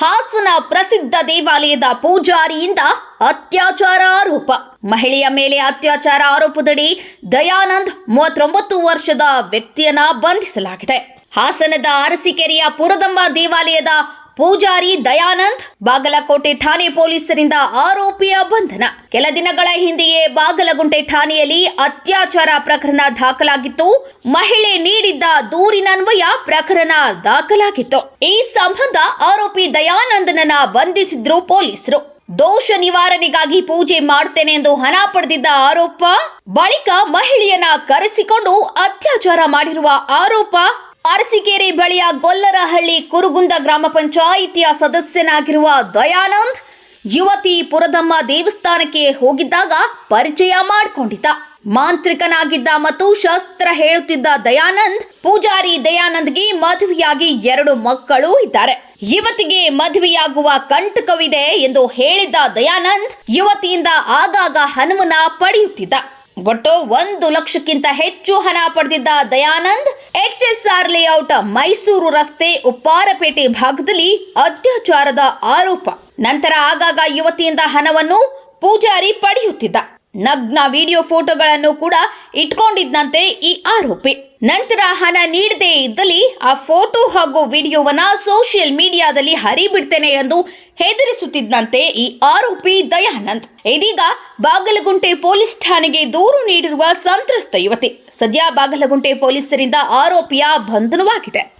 ಹಾಸನ ಪ್ರಸಿದ್ಧ ದೇವಾಲಯದ ಪೂಜಾರಿಯಿಂದ ಅತ್ಯಾಚಾರ ಆರೋಪ ಮಹಿಳೆಯ ಮೇಲೆ ಅತ್ಯಾಚಾರ ಆರೋಪದಡಿ ದಯಾನಂದ್ ಮೂವತ್ತೊಂಬತ್ತು ವರ್ಷದ ವ್ಯಕ್ತಿಯನ್ನ ಬಂಧಿಸಲಾಗಿದೆ. ಹಾಸನದ ಅರಸಿಕೆರೆಯ ಪುರದಂಬ ದೇವಾಲಯದ ಪೂಜಾರಿ ದಯಾನಂದ್, ಬಾಗಲಕೋಟೆ ಠಾಣೆ ಪೊಲೀಸರಿಂದ ಆರೋಪಿಯ ಬಂಧನ. ಕೆಲ ದಿನಗಳ ಹಿಂದೆಯೇ ಬಾಗಲಗುಂಟೆ ಠಾಣೆಯಲ್ಲಿ ಅತ್ಯಾಚಾರ ಪ್ರಕರಣ ದಾಖಲಾಗಿತ್ತು. ಮಹಿಳೆ ನೀಡಿದ್ದ ದೂರಿನನ್ವಯ ಪ್ರಕರಣ ದಾಖಲಾಗಿತ್ತು. ಈ ಸಂಬಂಧ ಆರೋಪಿ ದಯಾನಂದನನ್ನ ಬಂಧಿಸಿದ್ರು ಪೊಲೀಸರು. ದೋಷ ನಿವಾರಣೆಗಾಗಿ ಪೂಜೆ ಮಾಡ್ತೇನೆ ಎಂದು ಹಣ ಪಡೆದಿದ್ದ ಆರೋಪ, ಬಳಿಕ ಮಹಿಳೆಯನ್ನ ಕರೆಸಿಕೊಂಡು ಅತ್ಯಾಚಾರ ಮಾಡಿರುವ ಆರೋಪ ಅರಸೀಕೆರೆ ಬಳಿಯ ಗೊಲ್ಲರಹಳ್ಳಿ ಕುರುಗುಂದ ಗ್ರಾಮ ಪಂಚಾಯಿತಿಯ ಸದಸ್ಯನಾಗಿರುವ ದಯಾನಂದ್ ಯುವತಿ ಪುರದಮ್ಮ ದೇವಸ್ಥಾನಕ್ಕೆ ಹೋಗಿದ್ದಾಗ ಪರಿಚಯ ಮಾಡಿಕೊಂಡಿದ್ದ. ಮಾಂತ್ರಿಕನಾಗಿದ್ದ ಮತ್ತು ಶಾಸ್ತ್ರ ಹೇಳುತ್ತಿದ್ದ ದಯಾನಂದ್, ಪೂಜಾರಿ ದಯಾನಂದ್ಗೆ ಮದುವೆಯಾಗಿ ಎರಡು ಮಕ್ಕಳು ಇದ್ದಾರೆ. ಯುವತಿಗೆ ಮದುವೆಯಾಗುವ ಕಂಟಕವಿದೆ ಎಂದು ಹೇಳಿದ್ದ ದಯಾನಂದ್, ಯುವತಿಯಿಂದ ಆಗಾಗ ಹನುಮನ ಪಡೆಯುತ್ತಿದ್ದ. ಒಟ್ಟು ಒಂದು ಲಕ್ಷಕ್ಕಿಂತ ಹೆಚ್ಚು ಹಣ ಪಡೆದಿದ್ದ Dayanand H S R layout Mysuru ರಸ್ತೆ ಉಪ್ಪಾರಪೇಟೆ ಭಾಗದಲ್ಲಿ ಅತ್ಯಾಚಾರದ ಆರೋಪ. ನಂತರ ಆಗಾಗ ಯುವತಿಯಿಂದ ಹಣವನ್ನು ಪೂಜಾರಿ ಪಡೆಯುತ್ತಿದ್ದ. ನಗ್ನ ವಿಡಿಯೋ ಫೋಟೋಗಳನ್ನು ಕೂಡ ಇಟ್ಕೊಂಡಿದ್ದಂತೆ ಈ ಆರೋಪಿ. ನಂತರ ಹಣ ನೀಡದೇ ಇದ್ದಲ್ಲಿ ಆ ಫೋಟೋ ಹಾಗೂ ವಿಡಿಯೋವನ್ನ ಸೋಷಿಯಲ್ ಮೀಡಿಯಾದಲ್ಲಿ ಹರಿಬಿಡ್ತೇನೆ ಎಂದು ಹೆದರಿಸುತ್ತಿದ್ದಂತೆ ಈ ಆರೋಪಿ ದಯಾನಂದ್. ಇದೀಗ ಬಾಗಲಗುಂಟೆ ಪೊಲೀಸ್ ಠಾಣೆಗೆ ದೂರು ನೀಡಿರುವ ಸಂತ್ರಸ್ತ ಯುವತಿ. ಸದ್ಯ ಬಾಗಲಗುಂಟೆ ಪೊಲೀಸರಿಂದ ಆರೋಪಿಯ ಬಂಧನವಾಗಿದೆ.